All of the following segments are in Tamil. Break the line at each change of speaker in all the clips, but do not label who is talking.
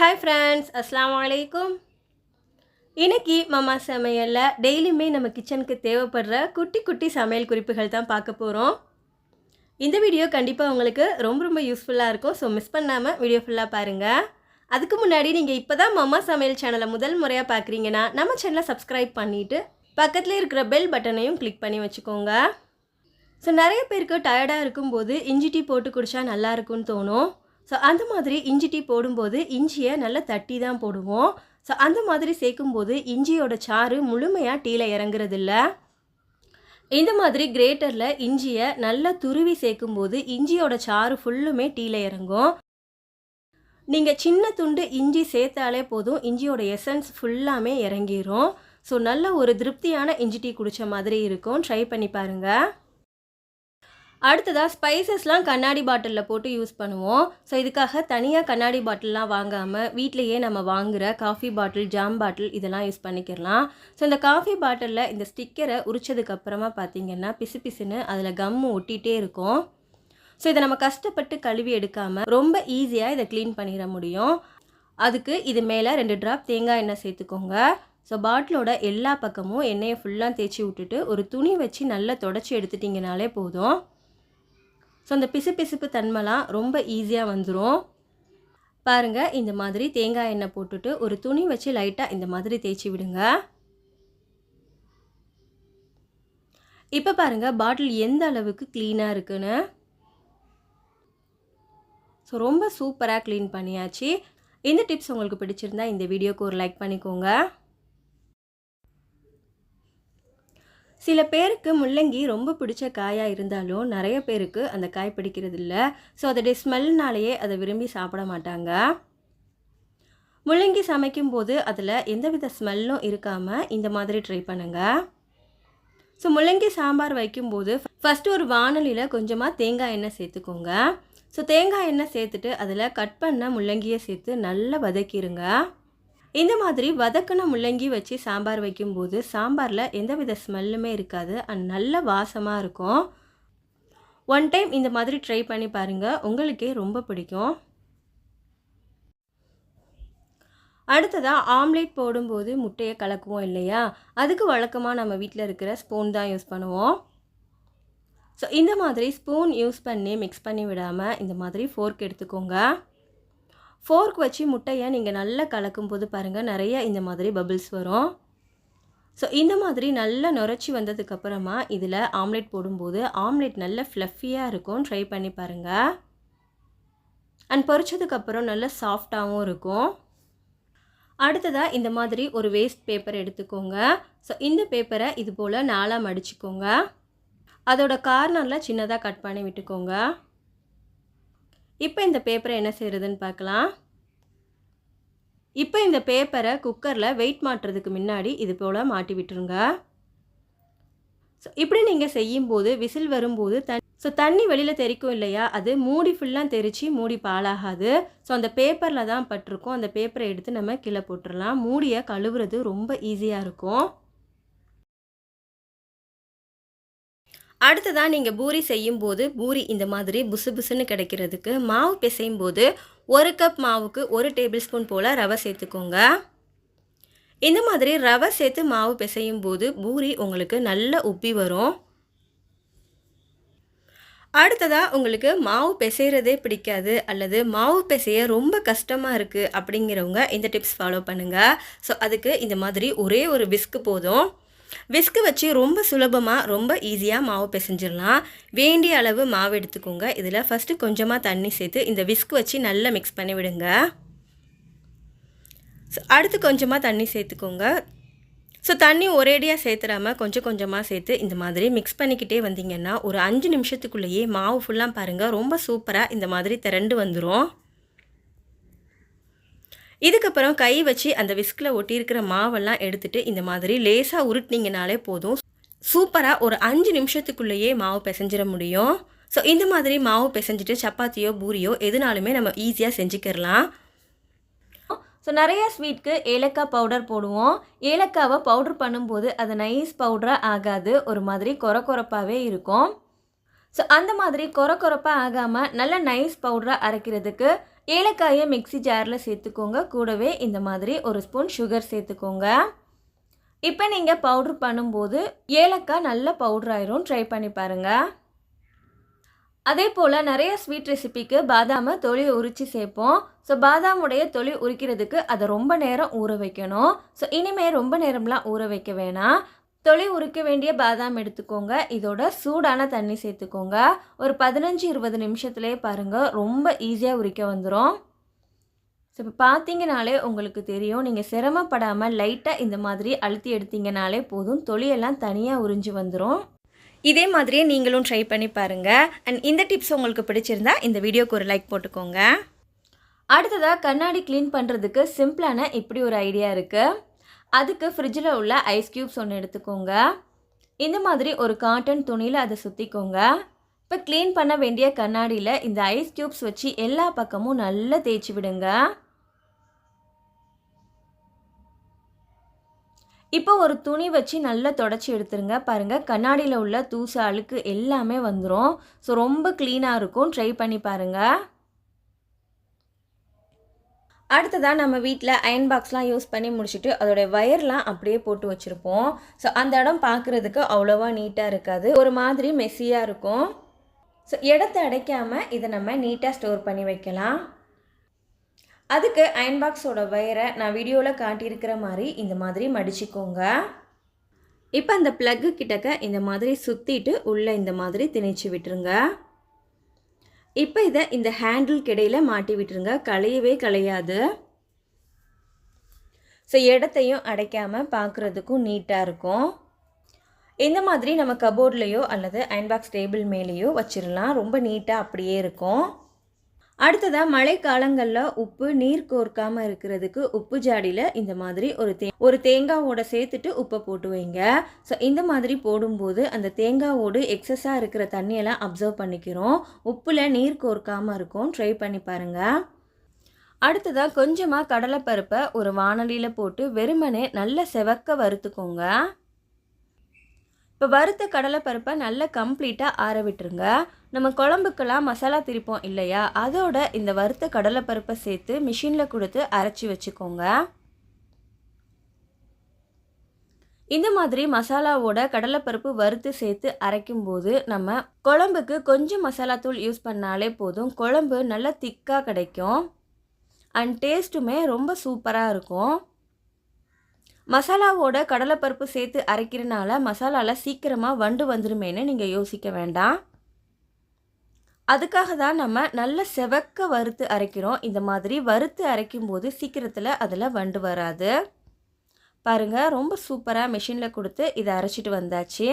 ஹாய் ஃப்ரெண்ட்ஸ் அஸ்லாம் அலைக்கும் இன்றைக்கி மாமா சமையலில் டெய்லியுமே நம்ம கிச்சனுக்கு தேவைப்படுற குட்டி குட்டி சமையல் குறிப்புகள் தான் பார்க்க போகிறோம் இந்த வீடியோ கண்டிப்பாக உங்களுக்கு ரொம்ப ரொம்ப யூஸ்ஃபுல்லாக இருக்கும். ஸோ மிஸ் பண்ணாமல் வீடியோ ஃபுல்லாக பாருங்கள் அதுக்கு முன்னாடி நீங்கள் இப்போ தான் மாமா சமையல் சேனலை முதல் முறையாக பார்க்குறீங்கன்னா நம்ம சேனலை சப்ஸ்கிரைப் பண்ணிவிட்டு பக்கத்தில் இருக்கிற பெல் பட்டனையும் கிளிக் பண்ணி வச்சுக்கோங்க. ஸோ நிறைய பேருக்கு டயர்டாக இருக்கும்போது இஞ்சி டீ போட்டு குடித்தா நல்லா இருக்கும்னு தோணும். ஸோ அந்த மாதிரி இஞ்சி டீ போடும்போது இஞ்சியை நல்லா தட்டி தான் போடுவோம். ஸோ அந்த மாதிரி சேர்க்கும்போது இஞ்சியோட சாறு முழுமையாக டீயில் இறங்குறதில்ல. இந்த மாதிரி கிரேட்டரில் இஞ்சியை நல்லா துருவி சேர்க்கும்போது இஞ்சியோட சாறு ஃபுல்லுமே டீயில் இறங்கும். நீங்கள் சின்ன துண்டு இஞ்சி சேர்த்தாலே போதும் இஞ்சியோட எசன்ஸ் ஃபுல்லாமே இறங்கிரும். ஸோ நல்ல ஒரு திருப்தியான இஞ்சி டீ குடித்த மாதிரி இருக்கும். ட்ரை பண்ணி பாருங்கள் அடுத்ததாக ஸ்பைசஸ்லாம் கண்ணாடி பாட்டிலில் போட்டு யூஸ் பண்ணுவோம். ஸோ இதுக்காக தனியாக கண்ணாடி பாட்டிலெலாம் வாங்காமல் வீட்டிலையே நம்ம வாங்குகிற காஃபி பாட்டில் ஜாம் பாட்டில் இதெல்லாம் யூஸ் பண்ணிக்கிறலாம் ஸோ இந்த காஃபி பாட்டிலில் இந்த ஸ்டிக்கரை உரிச்சதுக்கப்புறமா பார்த்தீங்கன்னா பிசு பிசுன்னு அதில் கம்மு ஒட்டிகிட்டே இருக்கும். ஸோ இதை நம்ம கஷ்டப்பட்டு கழுவி எடுக்காமல் ரொம்ப ஈஸியாக இதை க்ளீன் பண்ணிட முடியும். அதுக்கு இது மேலே ரெண்டு ட்ராப் தேங்காய் எண்ணெய் சேர்த்துக்கோங்க. ஸோ பாட்டிலோட எல்லா பக்கமும் எண்ணெயை ஃபுல்லாக தேய்ச்சி விட்டுட்டு ஒரு துணி வச்சு நல்லா தொடச்சி எடுத்துட்டிங்கனாலே போதும். ஸோ அந்த பிசு பிசுப்பு தன்மைலாம் ரொம்ப ஈஸியாக வந்துடும் பாருங்கள் இந்த மாதிரி தேங்காய் எண்ணெய் போட்டுட்டு ஒரு துணி வச்சு லைட்டாக இந்த மாதிரி தேய்ச்சி விடுங்க. இப்போ பாருங்கள் பாட்டில் எந்த அளவுக்கு க்ளீனாக இருக்குன்னு. ஸோ ரொம்ப சூப்பராக க்ளீன் பண்ணியாச்சு. இந்த டிப்ஸ் உங்களுக்கு பிடிச்சிருந்தா இந்த வீடியோக்கு ஒரு லைக் பண்ணிக்கோங்க. சில பேருக்கு முள்ளங்கி ரொம்ப பிடிச்ச காயாக இருந்தாலும் நிறைய பேருக்கு அந்த காய் பிடிக்கிறது இல்லை ஸோ அதோடைய ஸ்மெல்னாலேயே அதை விரும்பி சாப்பிட மாட்டாங்க. முள்ளங்கி சமைக்கும்போது அதில் எந்தவித ஸ்மெல்லும் இருக்காமல் இந்த மாதிரி ட்ரை பண்ணுங்கள் ஸோ முள்ளங்கி சாம்பார் வைக்கும்போது ஃபஸ்ட்டு ஒரு வானலியில் கொஞ்சமாக தேங்காய் எண்ணெய் சேர்த்துக்கோங்க. ஸோ தேங்காய் எண்ணெய் சேர்த்துட்டு அதில் கட் பண்ண முள்ளங்கியை சேர்த்து நல்லா வதக்கிடுங்க இந்த மாதிரி வதக்கின முள்ளங்கி வச்சு சாம்பார் வைக்கும்போது சாம்பாரில் எந்தவித ஸ்மெல்லுமே இருக்காது. அண்ட் நல்ல வாசமாக இருக்கும். ஒன் டைம் இந்த மாதிரி ட்ரை பண்ணி பாருங்கள் உங்களுக்கே ரொம்ப பிடிக்கும். அடுத்ததாக ஆம்லேட் போடும்போது முட்டையை கலக்குவோம் இல்லையா? அதுக்கு வழக்கமாக நம்ம வீட்டில் இருக்கிற ஸ்பூன் தான் யூஸ் பண்ணுவோம். ஸோ இந்த மாதிரி ஸ்பூன் யூஸ் பண்ணி மிக்ஸ் பண்ணி விடாமல் இந்த மாதிரி ஃபோர்க் எடுத்துக்கோங்க. ஃபோர்க் வச்சு முட்டையை நீங்கள் நல்லா கலக்கும் போது பாருங்கள் நிறைய இந்த மாதிரி பபிள்ஸ் வரும். ஸோ இந்த மாதிரி நல்லா நுரைச்சி வந்ததுக்கப்புறமா இதில் ஆம்லேட் போடும்போது ஆம்லேட் நல்ல ஃப்ளஃபியாக இருக்கும். ட்ரை பண்ணி பாருங்கள் அண்ட் பொரிச்சதுக்கப்புறம் நல்ல சாஃப்டாகவும் இருக்கும். அடுத்ததாக இந்த மாதிரி ஒரு வேஸ்ட் பேப்பர் எடுத்துக்கோங்க. ஸோ இந்த பேப்பரை இது போல் நாலாக மடிச்சுக்கோங்க. அதோட கார்னரில் சின்னதாக கட் பண்ணி விட்டுக்கோங்க. இப்போ இந்த பேப்பரை என்ன செய்கிறதுன்னு பார்க்கலாம். இப்போ இந்த பேப்பரை குக்கரில் வெயிட் மாட்டுறதுக்கு முன்னாடி இது போல் மாட்டி விட்டுருங்க. ஸோ இப்படி நீங்கள் செய்யும்போது விசில் வரும்போது தண்ணி ஸோ தண்ணி வெளியில் தெரிக்கும் இல்லையா? அது மூடி ஃபுல்லாக தெரித்து மூடி பாலாகாது ஸோ அந்த பேப்பரில் தான் பட்டிருக்கும். அந்த பேப்பரை எடுத்து நம்ம கீழே போட்டுடலாம் மூடியை கழுவுறது ரொம்ப ஈஸியாக இருக்கும். அடுத்ததாக நீங்கள் பூரி செய்யும்போது பூரி இந்த மாதிரி புசு புசுன்னு கிடைக்கிறதுக்கு மாவு பிசையும் போது ஒரு கப் மாவுக்கு ஒரு டேபிள் ஸ்பூன் போல் ரவை சேர்த்துக்கோங்க. இந்த மாதிரி ரவை சேர்த்து மாவு பிசையும் போது பூரி உங்களுக்கு நல்ல உப்பி வரும். அடுத்ததாக உங்களுக்கு மாவு பிசைகிறதே பிடிக்காது அல்லது மாவு பிசைய ரொம்ப கஷ்டமாக இருக்குது அப்படிங்கிறவங்க இந்த டிப்ஸ் ஃபாலோ பண்ணுங்கள் ஸோ அதுக்கு இந்த மாதிரி ஒரே ஒரு விஸ்க்கு போதும். விஸ்கு வச்சு ரொம்ப சுலபமாக ரொம்ப ஈஸியாக மாவு பிசைஞ்சிடலாம். வேண்டிய அளவு மாவு எடுத்துக்கோங்க. இதில் ஃபஸ்ட்டு கொஞ்சமாக தண்ணி சேர்த்து இந்த விஸ்கு வச்சு நல்லா மிக்ஸ் பண்ணி விடுங்க. ஸோ அடுத்து கொஞ்சமாக தண்ணி சேர்த்துக்கோங்க. ஸோ தண்ணி ஒரேடியாக சேர்த்துடாமல் கொஞ்சம் கொஞ்சமாக சேர்த்து இந்த மாதிரி மிக்ஸ் பண்ணிக்கிட்டே வந்தீங்கன்னா ஒரு அஞ்சு நிமிஷத்துக்குள்ளேயே மாவு ஃபுல்லாக பாருங்கள் ரொம்ப சூப்பராக இந்த மாதிரி திரண்டு வந்துடும் இதுக்கப்புறம் கை வச்சு அந்த விஸ்கில் ஒட்டியிருக்கிற மாவெல்லாம் எடுத்துகிட்டு இந்த மாதிரி லேசாக உருட்டினீங்கனாலே போதும். சூப்பராக ஒரு அஞ்சு நிமிஷத்துக்குள்ளேயே மாவு பிசைஞ்சிட முடியும். ஸோ இந்த மாதிரி மாவு பிசைஞ்சிட்டு சப்பாத்தியோ பூரியோ எதுனாலுமே நம்ம ஈஸியாக செஞ்சுக்கிடலாம். ஸோ நிறைய ஸ்வீட்க்கு ஏலக்காய் பவுடர் போடுவோம். ஏலக்காவை பவுடர் பண்ணும்போது அது நைஸ் பவுடராக ஆகாது. ஒரு மாதிரி கொர கொரப்பாகவே இருக்கும். ஸோ அந்த மாதிரி கொர கொரப்பாக ஆகாமல் நல்ல நைஸ் பவுடராக அரைக்கிறதுக்கு ஏலக்காயை மிக்ஸி ஜாரில் சேர்த்துக்கோங்க. கூடவே இந்த மாதிரி ஒரு ஸ்பூன் சுகர் சேர்த்துக்கோங்க. இப்போ நீங்கள் பவுட்ரு பண்ணும்போது ஏலக்காய் நல்ல பவுடர் ஆயிரும். ட்ரை பண்ணி பாருங்கள் அதே போல் நிறைய ஸ்வீட் ரெசிபிக்கு பாதாமை தொழில் உரித்து சேர்ப்போம். ஸோ பாதாமுடைய தொழில் உரிக்கிறதுக்கு அதை ரொம்ப நேரம் ஊற வைக்கணும். ஸோ இனிமேல் ரொம்ப நேரம்லாம் ஊற வைக்க வேணாம். தொளி உரிக்க வேண்டிய பாதாம் எடுத்துக்கோங்க. இதோட சூடான தண்ணி சேர்த்துக்கோங்க. ஒரு பதினஞ்சு இருபது நிமிஷத்துலேயே பாருங்கள் ரொம்ப ஈஸியாக உரிக்க வந்துடும் ஸோ இப்போ பார்த்தீங்கனாலே உங்களுக்கு தெரியும். நீங்கள் சிரமப்படாமல் லைட்டாக இந்த மாதிரி அழுத்தி எடுத்தீங்கனாலே போதும். தொலியெல்லாம் தனியாக உறிஞ்சு வந்துடும் இதே மாதிரியே நீங்களும் ட்ரை பண்ணி பாருங்கள் அண்ட் இந்த டிப்ஸ் உங்களுக்கு பிடிச்சிருந்தா இந்த வீடியோக்கு ஒரு லைக் போட்டுக்கோங்க. அடுத்ததாக கண்ணாடி க்ளீன் பண்ணுறதுக்கு சிம்பிளான இப்படி ஒரு ஐடியா இருக்குது அதுக்கு ஃப்ரிட்ஜில் உள்ள ஐஸ் க்யூப்ஸ் ஒன்று எடுத்துக்கோங்க. இந்த மாதிரி ஒரு காட்டன் துணியில் அதை சுற்றிக்கோங்க இப்போ க்ளீன் பண்ண வேண்டிய கண்ணாடியில் இந்த ஐஸ் க்யூப்ஸ் வச்சு எல்லா பக்கமும் நல்லா தேய்ச்சி விடுங்க. இப்போ ஒரு துணி வச்சு நல்லா தொடச்சி எடுத்துருங்க. பாருங்கள் கண்ணாடியில் உள்ள தூசு அழுக்கு எல்லாமே வந்துடும் ஸோ ரொம்ப க்ளீனாக இருக்கும். ட்ரை பண்ணி பாருங்கள் அடுத்ததாக நம்ம வீட்டில் அயன் பாக்ஸ்லாம் யூஸ் பண்ணி முடிச்சுட்டு அதோடைய வயர்லாம் அப்படியே போட்டு வச்சுருப்போம். ஸோ அந்த இடம் பார்க்குறதுக்கு அவ்வளோவா நீட்டாக இருக்காது. ஒரு மாதிரி மெஸ்ஸியாக இருக்கும். ஸோ இடத்த அடைக்காமல் இதை நம்ம நீட்டாக ஸ்டோர் பண்ணி வைக்கலாம். அதுக்கு அயன் பாக்ஸோட வயரை நான் வீடியோவில் காட்டியிருக்கிற மாதிரி இந்த மாதிரி மடிச்சுக்கோங்க. இப்போ அந்த ப்ளக்கு கிட்டக்க இந்த மாதிரி சுற்றிட்டு உள்ளே இந்த மாதிரி திணிச்சு விட்டுருங்க. இப்போ இதை இந்த ஹேண்டில் கிடையில் மாட்டி விட்டுருங்க. களையவே களையாது. ஸோ இடத்தையும் அடைக்காமல் பார்க்குறதுக்கும் நீட்டாக இருக்கும். இந்த மாதிரி நம்ம கபோர்ட்லேயோ அல்லது அயன்பாக்ஸ் டேபிள் மேலேயோ வச்சிடலாம் ரொம்ப நீட்டாக அப்படியே இருக்கும். அடுத்ததாக மழை காலங்களில் உப்பு நீர் கோர்க்காமல் இருக்கிறதுக்கு உப்பு ஜாடியில் இந்த மாதிரி ஒரு தே ஒரு தேங்காவோட சேர்த்துட்டு உப்பை போட்டு வைங்க. ஸோ இந்த மாதிரி போடும்போது அந்த தேங்காவோடு எக்ஸஸாக இருக்கிற தண்ணியெல்லாம் அப்சர்வ் பண்ணிக்கிறோம். உப்பில் நீர் கோர்க்காமல் இருக்கும். ட்ரை பண்ணி பாருங்கள் அடுத்ததாக கொஞ்சமாக கடலைப்பருப்பை ஒரு வானலியில் போட்டு வெறுமனே நல்ல செவக்க வறுத்துக்கோங்க. இப்போ வறுத்த கடலைப்பருப்பை நல்லா கம்ப்ளீட்டாக ஆற விட்டுருங்க. நம்ம குழம்புக்கெல்லாம் மசாலா திரிப்போம் இல்லையா? அதோட இந்த வறுத்த கடலைப்பருப்பை சேர்த்து மிஷினில் கொடுத்து அரைச்சி வச்சுக்கோங்க. இந்த மாதிரி மசாலாவோட கடலைப்பருப்பு வறுத்து சேர்த்து அரைக்கும்போது நம்ம குழம்புக்கு கொஞ்சம் மசாலாத்தூள் யூஸ் பண்ணாலே போதும். குழம்பு நல்லா திக்காக கிடைக்கும். அண்ட் டேஸ்ட்டுமே ரொம்ப சூப்பராக இருக்கும். மசாலாவோட கடலைப்பருப்பு சேர்த்து அரைக்கிறனால மசாலாவில் சீக்கிரமாக வண்டு வந்துருமேன்னு நீங்கள் யோசிக்க வேண்டாம். அதுக்காக தான் நம்ம நல்ல செவக்க வறுத்து அரைக்கிறோம். இந்த மாதிரி வறுத்து அரைக்கும்போது சீக்கிரத்தில் அதில் வண்டு வராது. பாருங்கள் ரொம்ப சூப்பராக மிஷினில் கொடுத்து இதை அரைச்சிட்டு வந்தாச்சு.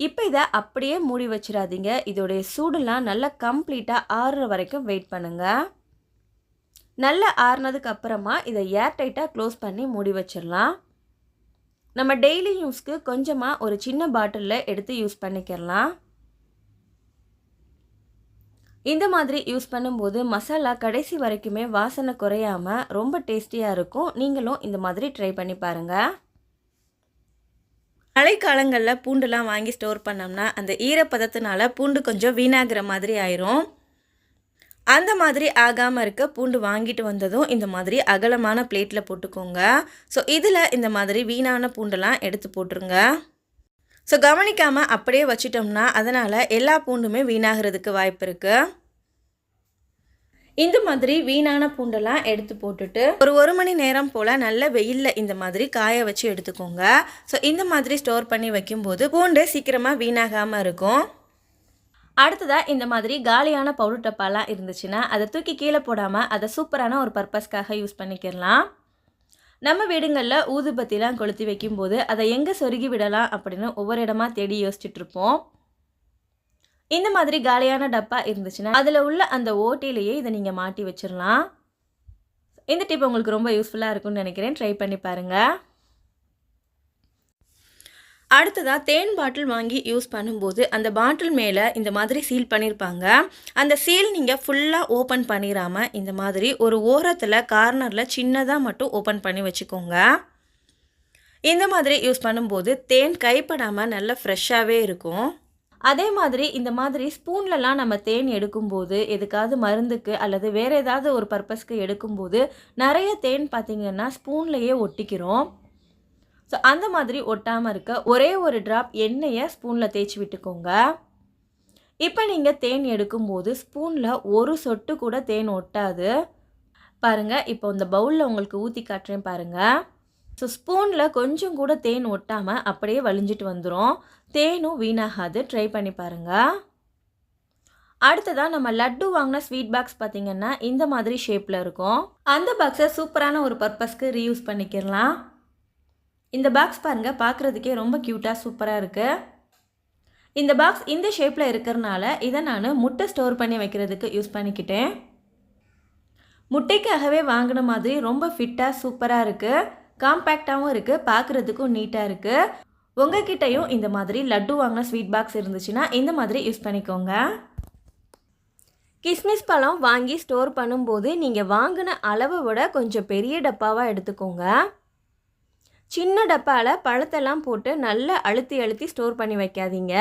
இப்போ இதை அப்படியே மூடி வச்சிடாதீங்க. இதோடைய சூடுலாம் நல்லா கம்ப்ளீட்டாக ஆறுற வரைக்கும் வெயிட் பண்ணுங்கள் நல்லா ஆறுனதுக்கு அப்புறமா இதை ஏர் டைட்டாக க்ளோஸ் பண்ணி மூடி வச்சிடலாம். நம்ம டெய்லி யூஸ்க்கு கொஞ்சமாக ஒரு சின்ன பாட்டிலில் எடுத்து யூஸ் பண்ணிக்கிறலாம் இந்த மாதிரி யூஸ் பண்ணும்போது மசாலா கடைசி வரைக்குமே வாசனை குறையாமல் ரொம்ப டேஸ்டியாக இருக்கும். நீங்களும் இந்த மாதிரி ட்ரை பண்ணி பாருங்கள் மழைக்காலங்களில் பூண்டுலாம் வாங்கி ஸ்டோர் பண்ணோம்னா அந்த ஈரப்பதத்தினால பூண்டு கொஞ்சம் வீணாகிற மாதிரி ஆயிரும். அந்த மாதிரி ஆகாமல் இருக்க பூண்டு வாங்கிட்டு வந்ததும் இந்த மாதிரி அகலமான பிளேட்டில் போட்டுக்கோங்க. ஸோ இதில் இந்த மாதிரி வீணான பூண்டெல்லாம் எடுத்து போட்டுருங்க. ஸோ கவனிக்காமல் அப்படியே வச்சிட்டோம்னா அதனால் எல்லா பூண்டுமே வீணாகிறதுக்கு வாய்ப்பு இருக்குது இந்த மாதிரி வீணான பூண்டெல்லாம் எடுத்து போட்டுட்டு ஒரு ஒரு மணி நேரம் போல் நல்ல வெயிலில் இந்த மாதிரி காய வச்சு எடுத்துக்கோங்க. ஸோ இந்த மாதிரி ஸ்டோர் பண்ணி வைக்கும்போது பூண்டு சீக்கிரமாக வீணாகாமல் இருக்கும். அடுத்ததாக இந்த மாதிரி காலியான பவுடர் டப்பாலாம் இருந்துச்சுன்னா அதை தூக்கி கீழே போடாமல் அதை சூப்பரான ஒரு பர்பஸ்க்காக யூஸ் பண்ணிக்கிறலாம் நம்ம வீடுங்களில் ஊதுபத்திலாம் கொளுத்தி வைக்கும்போது அதை எங்கே சொருகி விடலாம் அப்படின்னு ஒவ்வொரு இடமா தேடி யோசிச்சுட்ருப்போம். இந்த மாதிரி காலியான டப்பா இருந்துச்சுன்னா அதில் உள்ள அந்த ஓட்டையிலேயே இதை நீங்கள் மாட்டி வச்சிடலாம். இந்த டிப் உங்களுக்கு ரொம்ப யூஸ்ஃபுல்லாக இருக்கும்னு நினைக்கிறேன். ட்ரை பண்ணி பாருங்கள் அடுத்ததாக தேன் பாட்டில் வாங்கி யூஸ் பண்ணும்போது அந்த பாட்டில் மேலே இந்த மாதிரி சீல் பண்ணியிருப்பாங்க அந்த சீல் நீங்கள் ஃபுல்லாக ஓப்பன் பண்ணிடாமல் இந்த மாதிரி ஒரு ஓரத்தில் கார்னரில் சின்னதாக மட்டும் ஓப்பன் பண்ணி வச்சுக்கோங்க. இந்த மாதிரி யூஸ் பண்ணும்போது தேன் கைப்படாமல் நல்லா ஃப்ரெஷ்ஷாகவே இருக்கும். அதே மாதிரி இந்த மாதிரி ஸ்பூன்லலாம் நம்ம தேன் எடுக்கும்போது எதுக்காவது மருந்துக்கு அல்லது வேறு ஏதாவது ஒரு பர்பஸ்க்கு எடுக்கும்போது நிறைய தேன் பார்த்திங்கன்னா ஸ்பூன்லேயே ஒட்டிக்கிறோம். ஸோ அந்த மாதிரி ஒட்டாமல் இருக்க ஒரே ஒரு ட்ராப் எண்ணெயை ஸ்பூனில் தேய்ச்சி விட்டுக்கோங்க. இப்போ நீங்கள் தேன் எடுக்கும்போது ஸ்பூனில் ஒரு சொட்டு கூட தேன் ஒட்டாது. பாருங்கள் இப்போ இந்த பவுலில் உங்களுக்கு ஊற்றி காட்டுறேன் பாருங்கள் ஸோ ஸ்பூனில் கொஞ்சம் கூட தேன் ஒட்டாமல் அப்படியே வலிஞ்சிட்டு வந்துடும் தேனும் வீணாகாது. ட்ரை பண்ணி பாருங்கள் அடுத்ததாக நம்ம லட்டு வாங்கின ஸ்வீட் பாக்ஸ் பார்த்திங்கன்னா இந்த மாதிரி ஷேப்பில் இருக்கும். அந்த பாக்ஸை சூப்பரான ஒரு பர்பஸ்க்கு ரீயூஸ் பண்ணிக்கிறலாம் இந்த பாக்ஸ் பாருங்கள் பார்க்குறதுக்கே ரொம்ப க்யூட்டாக சூப்பராக இருக்குது இந்த பாக்ஸ் இந்த ஷேப்பில் இருக்கிறனால இதை நான் முட்டை ஸ்டோர் பண்ணி வைக்கிறதுக்கு யூஸ் பண்ணிக்கிட்டேன். முட்டைக்காகவே வாங்கின மாதிரி ரொம்ப ஃபிட்டாக சூப்பராக இருக்குது காம்பேக்டாகவும் இருக்குது பார்க்குறதுக்கும் நீட்டாக இருக்குது உங்ககிட்டயும் இந்த மாதிரி லட்டு வாங்கின ஸ்வீட் பாக்ஸ் இருந்துச்சுன்னா இந்த மாதிரி யூஸ் பண்ணிக்கோங்க. கிஸ்மிஸ் பழம் வாங்கி ஸ்டோர் பண்ணும்போது நீங்கள் வாங்கின அளவை விட கொஞ்சம் பெரிய டப்பாவாக எடுத்துக்கோங்க. சின்ன டப்பாவில் பழத்தெல்லாம் போட்டு நல்லா அழுத்தி அழுத்தி ஸ்டோர் பண்ணி வைக்காதீங்க.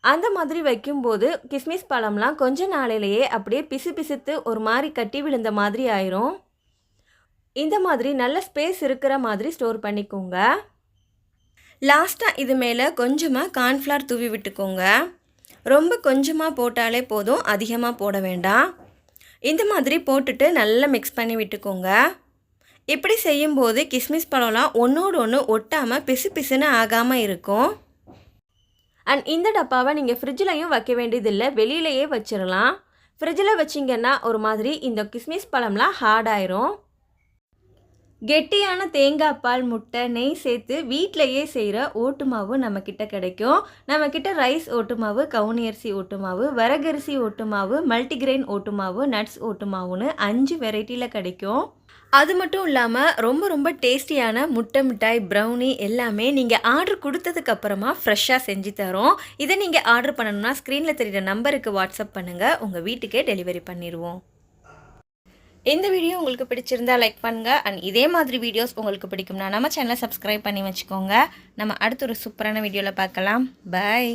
அந்த மாதிரி வைக்கும்போது கிஸ்மிஸ் பழம்லாம் கொஞ்ச நாளிலேயே அப்படியே பிசு பிசுத்து ஒரு மாதிரி கட்டி விழுந்த மாதிரி ஆயிரும். இந்த மாதிரி நல்ல ஸ்பேஸ் இருக்கிற மாதிரி ஸ்டோர் பண்ணிக்கோங்க. லாஸ்ட்டாக இது மேலே கொஞ்சமாக கார்ன்ஃப்ளவர் தூவி விட்டுக்கோங்க. ரொம்ப கொஞ்சமாக போட்டாலே போதும் அதிகமாக போட வேண்டாம். இந்த மாதிரி போட்டுட்டு நல்லா மிக்ஸ் பண்ணி விட்டுக்கோங்க. இப்படி செய்யும்போது கிஸ்மிஸ் பழம்லாம் ஒன்றோடு ஒன்று ஒட்டாமல் பிசு பிசுன்னு ஆகாமல் இருக்கும். அண்ட் இந்த டப்பாவை நீங்கள் ஃப்ரிட்ஜ்லையும் வைக்க வேண்டியதில்லை வெளியிலையே வச்சிடலாம் ஃப்ரிட்ஜில் வச்சிங்கன்னா ஒரு மாதிரி இந்த கிஸ்மிஸ் பழம்லாம் ஹார்டாயிரும் கெட்டியான தேங்காய் பால் முட்டை நெய் சேர்த்து வீட்டிலையே செய்கிற ஓட்டு மாவு நம்மக்கிட்ட கிடைக்கும். நம்மக்கிட்ட ரைஸ் ஓட்டு மாவு கவுனி அரிசி ஓட்டு மாவு வரகரிசி ஓட்டு மாவு மல்டிகிரெயின் ஓட்டு மாவு நட்ஸ் ஓட்டு மாவுன்னு அஞ்சு வெரைட்டியில் கிடைக்கும். அது மட்டும் இல்லாமல் ரொம்ப ரொம்ப டேஸ்டியான முட்டை மிட்டாய் ப்ரௌனி எல்லாமே நீங்கள் ஆர்டர் கொடுத்ததுக்கப்புறமா ஃப்ரெஷ்ஷாக செஞ்சு தரோம். இதை நீங்கள் ஆர்டர் பண்ணணும்னா ஸ்க்ரீனில் தெரிகிற நம்பருக்கு வாட்ஸ்அப் பண்ணுங்கள் உங்கள் வீட்டுக்கே டெலிவரி பண்ணிடுவோம் இந்த வீடியோ உங்களுக்கு பிடிச்சிருந்தா லைக் பண்ணுங்கள் அண்ட் இதே மாதிரி வீடியோஸ் உங்களுக்கு பிடிக்கும்னா நம்ம சேனலை சப்ஸ்கிரைப் பண்ணி வச்சுக்கோங்க. நம்ம அடுத்த ஒரு சூப்பரான வீடியோவில் பார்க்கலாம். பாய்